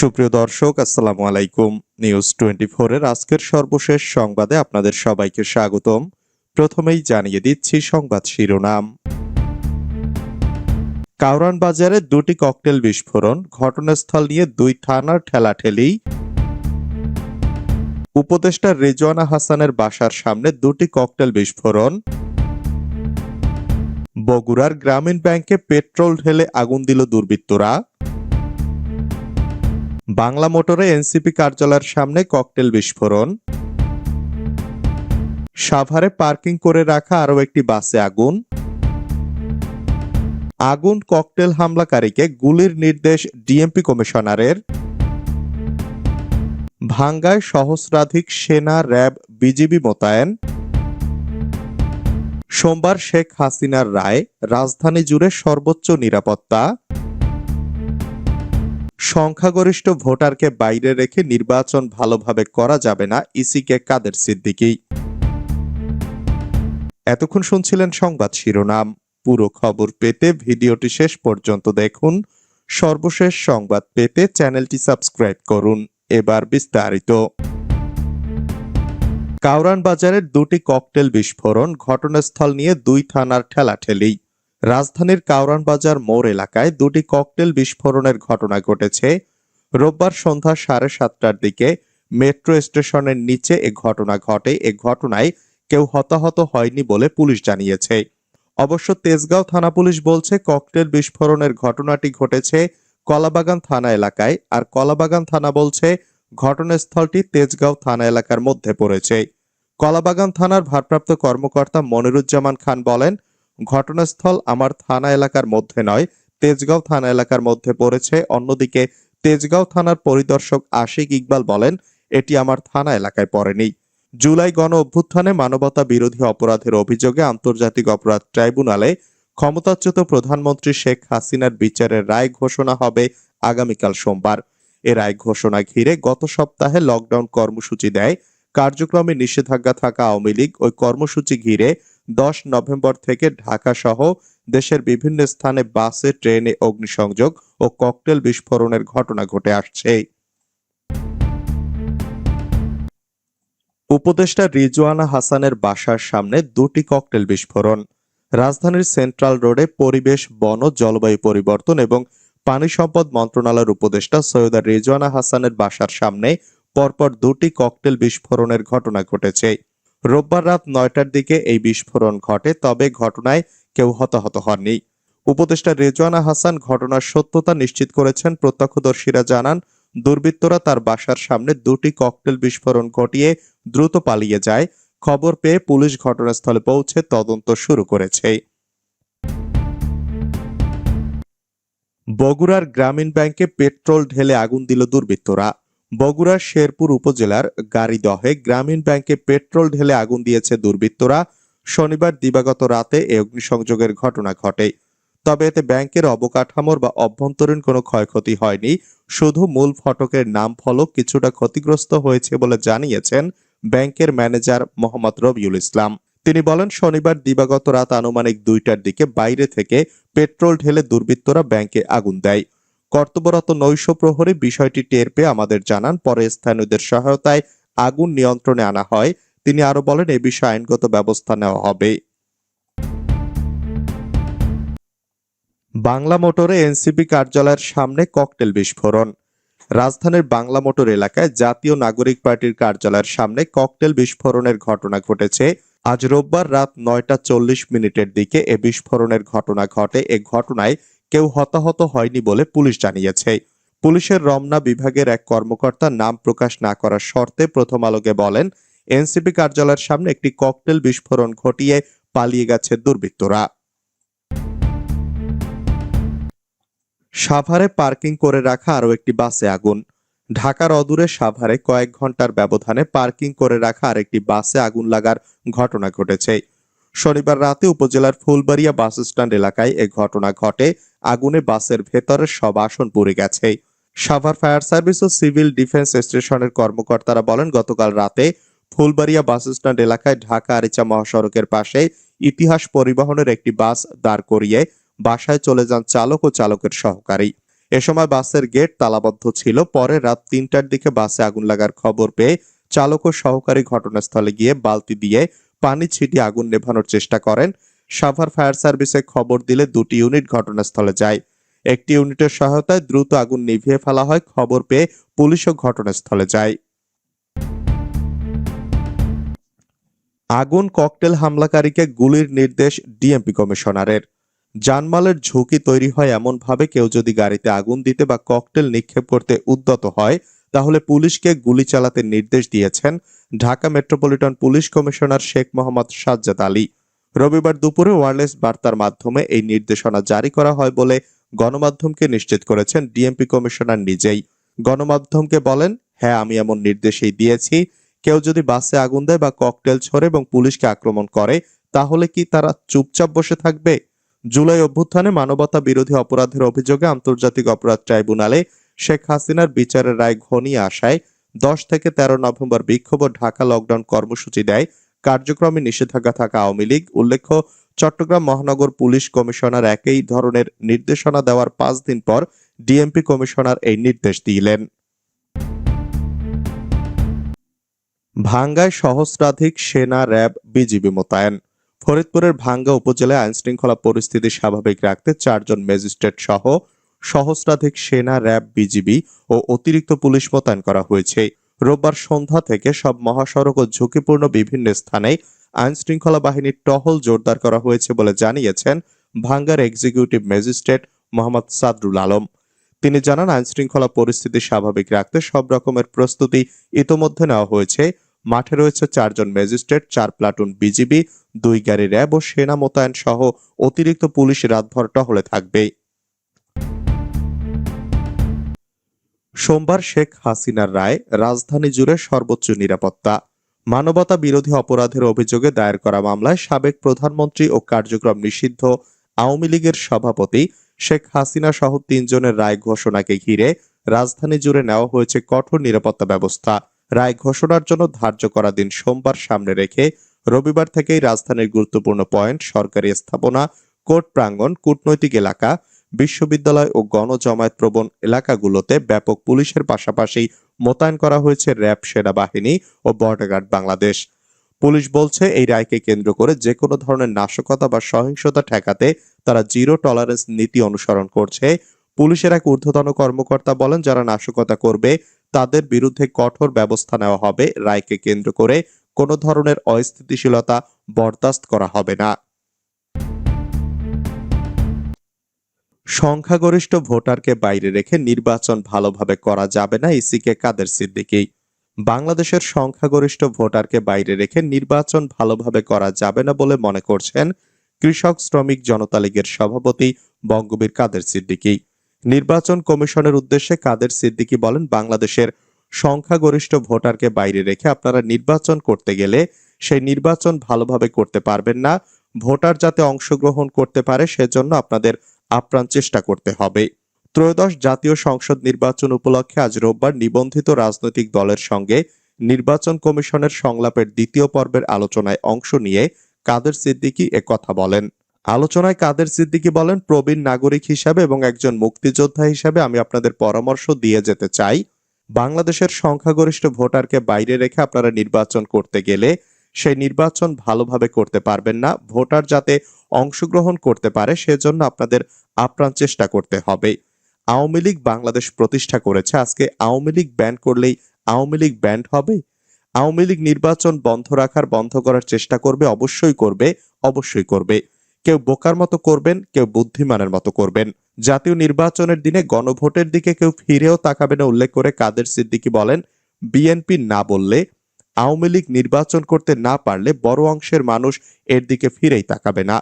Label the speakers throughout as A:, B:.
A: সুপ্রিয় দর্শক, আসসালামু আলাইকুম। নিউজ টোয়েন্টি এর আজকের সর্বশেষ সংবাদে আপনাদের সবাইকে স্বাগতম। প্রথমেই জানিয়ে দিচ্ছি সংবাদ শিরোনাম। কাউরান বাজারে দুটি ককটেল বিস্ফোরণ, ঘটনাস্থল নিয়ে দুই থানার ঠেলাঠেলি। উপদেষ্টা রেজওয়ানা হাসানের বাসার সামনে দুটি ককটেল বিস্ফোরণ। বগুড়ার গ্রামীণ ব্যাংকে পেট্রোল ঢেলে আগুন দিল দুর্বৃত্তরা। বাংলা মোটরে এনসিপি কার্যালয়ের সামনে ককটেল বিস্ফোরণ। সাভারে পার্কিং করে রাখা আরও একটি বাসে আগুন। আগুন ককটেল হামলাকারীকে গুলির নির্দেশ ডিএমপি কমিশনারের। ভাঙ্গায় সহস্রাধিক সেনা, র্যাব, বিজিবি মোতায়েন। সোমবার শেখ হাসিনার রায় রাজধানী জুড়ে সর্বোচ্চ নিরাপত্তা। সংখ্যাগরিষ্ঠ ভোটারকে বাইরে রেখে নির্বাচন ভালোভাবে করা যাবে না ইসিকে কাদের সিদ্দিকি। এতক্ষণ শুনছিলেন সংবাদ শিরোনাম। পুরো খবর পেতে ভিডিওটি শেষ পর্যন্ত দেখুন। সর্বশেষ সংবাদ পেতে চ্যানেলটি সাবস্ক্রাইব করুন। এবার বিস্তারিত। কাউরান বাজারের দুটি ককটেল বিস্ফোরণ, ঘটনাস্থল নিয়ে দুই থানার ঠেলাঠেলি। রাজধানীর কাউরান বাজার মোড় এলাকায় দুটি ককটেল বিস্ফোরণের ঘটনা ঘটেছে। রোববার সন্ধ্যা সাড়ে সাতটার দিকে মেট্রো স্টেশনের নিচে এ ঘটনা ঘটে। এ ঘটনায় কেউ হতাহত হয়নি বলে পুলিশ জানিয়েছে। অবশ্য তেজগাঁও থানা পুলিশ বলছে, ককটেল বিস্ফোরণের ঘটনাটি ঘটেছে কলাবাগান থানা এলাকায়। আর কলাবাগান থানা বলছে, ঘটনাস্থলটি তেজগাঁও থানা এলাকার মধ্যে পড়েছে। কলাবাগান থানার ভারপ্রাপ্ত কর্মকর্তা মনিরুজ্জামান খান বলেন ঘটনাস্থল আমার থানা এলাকার মধ্যে নয়, তেজগাঁও থানা এলাকার মধ্যে পড়েছে। অন্যদিকে তেজগাঁও থানার পরিদর্শক আশিক ইকবাল বলেন, এটি আমার থানা এলাকায় পড়েনি। জুলাই গণ অভ্যুত্থানে মানবতা বিরোধী অপরাধের অভিযোগে আন্তর্জাতিক অপরাধ ট্রাইব্যুনালে ক্ষমতাচ্যুত প্রধানমন্ত্রী শেখ হাসিনার বিচারের রায় ঘোষণা হবে আগামীকাল সোমবার। এ রায় ঘোষণা ঘিরে গত সপ্তাহে লকডাউন কর্মসূচি দেয়। কার্যক্রমে নিষেধাজ্ঞা থাকা আওয়ামী লীগ ওই কর্মসূচি ঘিরে দশ নভেম্বর থেকে ঢাকা সহ দেশের বিভিন্ন স্থানে বাসে, ট্রেনে অগ্নিসংযোগ ও ককটেল বিস্ফোরণের ঘটনা ঘটে আসছে। উপদেষ্টা রিজওয়ানা হাসানের বাসার সামনে দুটি ককটেল বিস্ফোরণ। রাজধানীর সেন্ট্রাল রোডে পরিবেশ, বন, জলবায়ু পরিবর্তন এবং পানি সম্পদ মন্ত্রণালয়ের উপদেষ্টা সৈয়দা রিজওয়ানা হাসানের বাসার সামনে পরপর দুটি ককটেল বিস্ফোরণের ঘটনা ঘটেছে। রোববার রাত নয়টার দিকে এই বিস্ফোরণ ঘটে, তবে ঘটনায় কেউ হতাহত হননি। উপদেষ্টা রেজওয়ানা হাসান ঘটনার সত্যতা নিশ্চিত করেছেন। প্রত্যক্ষদর্শীরা জানান, দুর্বৃত্তরা তার বাসার সামনে দুটি ককটেল বিস্ফোরণ ঘটিয়ে দ্রুত পালিয়ে যায়। খবর পেয়ে পুলিশ ঘটনাস্থলে পৌঁছে তদন্ত শুরু করেছে। বগুড়ার গ্রামীণ ব্যাংকে পেট্রোল ঢেলে আগুন দিল দুর্বৃত্তরা। বগুড়ার শেরপুর উপজেলার গাড়িদহে গ্রামীণ ব্যাংকে পেট্রোল ঢেলে আগুন দিয়েছে দুর্বৃত্তরা। শনিবার দিবাগত রাতে এ অগ্নিসংযোগের ঘটনা ঘটে। তবে এতে ব্যাংকের অবকাঠামোর বা অভ্যন্তরীণ কোনো ক্ষয়ক্ষতি হয়নি। শুধু মূল ফটকের নাম ফলক কিছুটা ক্ষতিগ্রস্ত হয়েছে বলে জানিয়েছেন ব্যাংকের ম্যানেজার মোহাম্মদ রবিউল ইসলাম। তিনি বলেন, শনিবার দিবাগত রাত আনুমানিক দুইটার দিকে বাইরে থেকে পেট্রোল ঢেলে দুর্বৃত্তরা ব্যাংকে আগুন দেয়। কর্তব্যরত নৈশ প্রহরী বিষয়টি টের পেয়ে আমাদের জানান, পরে স্থানীয়দের সহায়তায় আগুন নিয়ন্ত্রণে আনা হয়। তিনি আরও বলেন, এ বিষয়ে আইনগত ব্যবস্থা নেওয়া হবে। বাংলা মোটরে এনসিপি কার্যালয়ের সামনে ককটেল বিস্ফোরণ। রাজধানীর বাংলা মোটর এলাকায় জাতীয় নাগরিক পার্টির কার্যালয়ের সামনে ককটেল বিস্ফোরণের ঘটনা ঘটেছে। আজ রোববার রাত নয়টা চল্লিশ মিনিটের দিকে এ বিস্ফোরণের ঘটনা ঘটে। এ ঘটনায় কেউ হতাহত হয়নি বলে পুলিশ জানিয়েছে। পুলিশের রমনা বিভাগের এক কর্মকর্তা নাম প্রকাশ না করার শর্তে প্রথম আলোকে বলেন, এনসিপি কার্যালয়ের সামনে একটি ককটেল বিস্ফোরণ ঘটিয়ে পালিয়ে গেছে দুর্বৃত্তরা। সাভারে পার্কিং করে রাখা আরও একটি বাসে আগুন। ঢাকার অদূরে সাভারে কয়েক ঘণ্টার ব্যবধানে পার্কিং করে রাখা আরেকটি বাসে আগুন লাগার ঘটনা ঘটেছে। শনিবার রাতে উপজেলার ফুলবাড়িয়া বাস স্ট্যান্ড এলাকায় এ ঘটনা ঘটে। আগুনে বাসের ভেতরের সব আসন পুড়ে গেছে। সাভার ফায়ার সার্ভিস ও সিভিল ডিফেন্স স্টেশনের কর্মকর্তারা বলেন, গতকাল রাতে ফুলবাড়িয়া বাস স্ট্যান্ড এলাকায় ঢাকা আরিচা মহাসড়কের পাশে ইতিহাস পরিবহনের একটি বাস দাঁড় করিয়ে বাসায় চলে যান চালক ও চালকের সহকারী। এ সময় বাসের গেট তালাবদ্ধ ছিল। পরে রাত তিনটার দিকে বাসে আগুন লাগার খবর পেয়ে চালক ও সহকারী ঘটনাস্থলে গিয়ে বালতি দিয়ে পানি ছিটিয়ে আগুন নেভানোর চেষ্টা করেন। সাভার ফায়ার সার্ভিসে খবর দিলে দুটি ইউনিট ঘটনাস্থলে যায়। একটি ইউনিটের সহায়তায় দ্রুত আগুন নিভিয়ে ফেলা হয়, খবর পেয়ে পুলিশও ঘটনাস্থলে যায়। আগুন ককটেল হামলাকারীকে গুলির নির্দেশ ডিএমপি কমিশনারের। জানমালের ঝুঁকি তৈরি হয় এমনভাবে কেউ যদি গাড়িতে আগুন দিতে বা ককটেল নিক্ষেপ করতে উদ্যত হয় তাহলে পুলিশকে গুলি চালাতে নির্দেশ দিয়েছেন Dhaka metropolitan police commissioner Sheikh Mohammad Sajjad Ali. রবিবার দুপুরে ওয়ারলেস বার্তার মাধ্যমে এই নির্দেশনা জারি করা হয় বলে গণমাধ্যমকে নিশ্চিত করেছেন ডিএমপি কমিশনার নিজেই। গণমাধ্যমকে বলেন হ্যাঁ আমি এমন নির্দেশই দিয়েছি। কেউ যদি বাসে আগুন দেয় বা ককটেল ছোড়ে এবং পুলিশকে আক্রমণ করে, তাহলে কি তারা চুপচাপ বসে থাকবে? জুলাই অভ্যুত্থানে মানবতা বিরোধী অপরাধের অভিযোগে আন্তর্জাতিক অপরাধ ট্রাইব্যুনালে শেখ হাসিনার বিচারের রায় ঘনিয়ে আসায় দশ থেকে তেরো নভেম্বর বিক্ষোভ ঢাকা লকডাউন কর্মসূচি দেয় কার্যক্রমে নিষেধাজ্ঞা থাকা আওয়ামী লীগ। উল্লেখ্য, চট্টগ্রাম মহানগর পুলিশ কমিশনার একই ধরনের নির্দেশনা দেওয়ার পাঁচ দিন পর ডিএমপি কমিশনার এই নির্দেশ দিলেন। ভাঙ্গায় সহস্রাধিক সেনা, র্যাব, বিজিবি মোতায়েন। ফরিদপুরের ভাঙ্গা উপজেলায় আইনশৃঙ্খলা পরিস্থিতি স্বাভাবিক রাখতে চারজন ম্যাজিস্ট্রেট সহ সহস্রাধিক সেনা, র্যাব, বিজিবি ও অতিরিক্ত পুলিশ মোতায়েন করা হয়েছে। রোববার সন্ধ্যা থেকে সব মহাসড়ক ও ঝুঁকিপূর্ণ বিভিন্ন স্থানে আইন শৃঙ্খলা বাহিনীর টহল জোরদার করা হয়েছে বলে জানিয়েছেন ভাঙ্গার এক্সিকিউটিভ ম্যাজিস্ট্রেট মোহাম্মদ সাদরুল আলম। তিনি জানান আইন শৃঙ্খলা পরিস্থিতি স্বাভাবিক রাখতে সব রকমের প্রস্তুতি ইতোমধ্যে নেওয়া হয়েছে। মাঠে রয়েছে চারজন ম্যাজিস্ট্রেট, চার প্লাটুন বিজিবি, দুই গাড়ি র্যাব ও সেনা মোতায়েন সহ অতিরিক্ত পুলিশ রাতভর টহলে থাকবে। সোমবার শেখ হাসিনার রায় রাজধানী জুড়ে সর্বোচ্চ নিরাপত্তা। মানবতা বিরোধী অপরাধের অভিযোগে দায়ের করা মামলায় সাবেক প্রধানমন্ত্রী ও কার্যক্রম নিষিদ্ধ আওয়ামী লীগের সভাপতি শেখ হাসিনা সহ তিনজনের রায় ঘোষণাকে ঘিরে রাজধানী জুড়ে নেওয়া হয়েছে কঠোর নিরাপত্তা ব্যবস্থা। রায় ঘোষণার জন্য ধার্য করা দিন সোমবার সামনে রেখে রবিবার থেকেই রাজধানীর গুরুত্বপূর্ণ পয়েন্ট সরকারি স্থাপনা কোর্ট প্রাঙ্গণ, কূটনৈতিক এলাকা বিশ্ববিদ্যালয় ও গণজমায়েত প্রবণ এলাকাগুলোতে ব্যাপক পুলিশের পাশাপাশি মোতায়েন করা হয়েছে র্যাব সেনাবাহিনী ও বর্ডার গার্ড বাংলাদেশ। পুলিশ বলছে, এই রায়কে কেন্দ্র করে যে কোনো ধরনের নাশকতা বা সহিংসতা ঠেকাতে তারা জিরো টলারেন্স নীতি অনুসরণ করছে। পুলিশের এক ঊর্ধ্বতন কর্মকর্তা বলেন, যারা নাশকতা করবে, তাদের বিরুদ্ধে কঠোর ব্যবস্থা নেওয়া হবে। রায়কে কেন্দ্র করে কোনো ধরনের অস্থিতিশীলতা বরদাস্ত করা হবে না। সংখ্যাগরিষ্ঠ ভোটারকে বাইরে রেখে নির্বাচন ভালোভাবে করা যাবে না ইসিকে কাদের সিদ্দিকী। বাংলাদেশের সংখ্যাগরিষ্ঠ ভোটারকে বাইরে রেখে নির্বাচন ভালোভাবে করা যাবে না বলে মনে করছেন কৃষক শ্রমিক জনতা লীগের সভাপতি বঙ্গবীর কাদের সিদ্দিকী। নির্বাচন কমিশনের উদ্দেশ্যে কাদের সিদ্দিকী বলেন, বাংলাদেশের সংখ্যাগরিষ্ঠ ভোটারকে বাইরে রেখে আপনারা নির্বাচন করতে গেলে সেই নির্বাচন ভালোভাবে করতে পারবেন না। ভোটার যাতে অংশগ্রহণ করতে পারে সেজন্য আপনাদের আপ্রাণ চেষ্টা করতে হবে। ত্রয়োদশ জাতীয় সংসদ নির্বাচন উপলক্ষে আজ রোববার নিবন্ধিত রাজনৈতিক দলের সঙ্গে নির্বাচন কমিশনের সংলাপের দ্বিতীয় পর্বের আলোচনায় অংশ নিয়ে কাদের সিদ্দিকী কথা বলেন। আলোচনায় কাদের সিদ্দিকী বলেন, প্রবীণ নাগরিক হিসাবে এবং একজন মুক্তিযোদ্ধা হিসাবে আমি আপনাদের পরামর্শ দিয়ে যেতে চাই। বাংলাদেশের সংখ্যাগরিষ্ঠ ভোটারকে বাইরে রেখে আপনারা নির্বাচন করতে গেলে সেই নির্বাচন ভালোভাবে করতে পারবেন না। ভোটার যাতে অংশগ্রহণ করতে পারে, সেজন্য আপনাদের আপ্রাণ চেষ্টা করতে হবে। আওয়ামী লীগ বাংলাদেশ প্রতিষ্ঠা করেছে। আজকে আওয়ামী লীগ ব্যান করলেই আওয়ামী লীগ ব্যান্ড হবে। আওয়ামী লীগ নির্বাচন বন্ধ রাখার, বন্ধ করার চেষ্টা করবে, অবশ্যই করবে অবশ্যই করবে। কেউ বোকার মতো করবেন, কেউ বুদ্ধিমানের মতো করবেন। জাতীয় নির্বাচনের দিনে গণভোটের দিকে কেউ ফিরেও তাকাবে না, উল্লেখ করে কাদের সিদ্দিকী বলেন, বিএনপি না বললে আওয়ামী লীগ নির্বাচন করতে না পারলে বড় অংশের মানুষ এর দিকে ফিরেই তাকাবে না।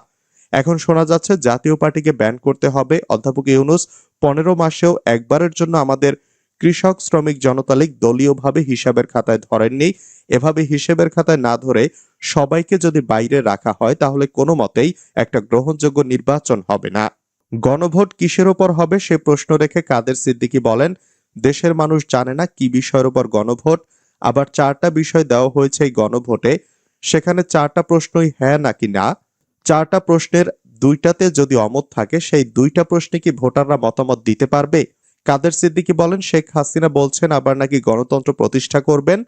A: এখন শোনা যাচ্ছে জাতীয় পার্টিকে ব্যান করতে হবে। অধ্যাপক ইউনুস পনেরো মাসেও একবারের জন্য আমাদের কৃষক, শ্রমিক, জনতা লীগ দলীয়ভাবে হিসাবের খাতায় ধরেননি। এভাবে হিসেবের খাতায় না ধরে সবাইকে যদি বাইরে রাখা হয়, তাহলে কোনো মতেই একটা গ্রহণযোগ্য নির্বাচন হবে না। গণভোট কিসের ওপর হবে সে প্রশ্ন রেখে কাদের সিদ্দিকি বলেন, দেশের মানুষ জানে না কি বিষয়ের উপর গণভোট। আবার চারটা বিষয় দেওয়া হয়েছে এই গণভোটে। সেখানে চারটা প্রশ্নই হ্যাঁ নাকি না। চারটা প্রশ্নের দুইটাতে যদি অমত থাকে, সেই দুইটা প্রশ্নে কি ভোটাররা মতামত দিতে পারবে? কাদের সিদ্দিকি বলেন, শেখ হাসিনা বলছেন, আবার নাকি গণতন্ত্র প্রতিষ্ঠা করবেন?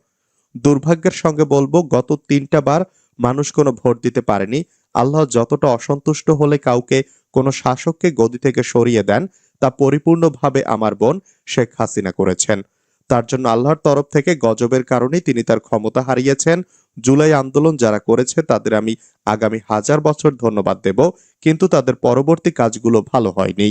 A: দুর্ভাগ্যের সঙ্গে বলব, গত তিনটা বার মানুষ কোনো ভোট দিতে পারেনি। আল্লাহ যতটা অসন্তুষ্ট হলে কাউকে, কোনো শাসককে গদি থেকে সরিয়ে দেন, তা পরিপূর্ণভাবে আমার বোন শেখ হাসিনা করেছেন। তার জন্য আল্লাহর তরফ থেকে গজবের কারণে তিনি তার ক্ষমতা হারিয়েছেন। জুলাই আন্দোলন যারা করেছে, তাদের আমি আগামী হাজার বছর ধন্যবাদ দেব, কিন্তু তাদের পরবর্তী কাজগুলো ভালো হয়নি।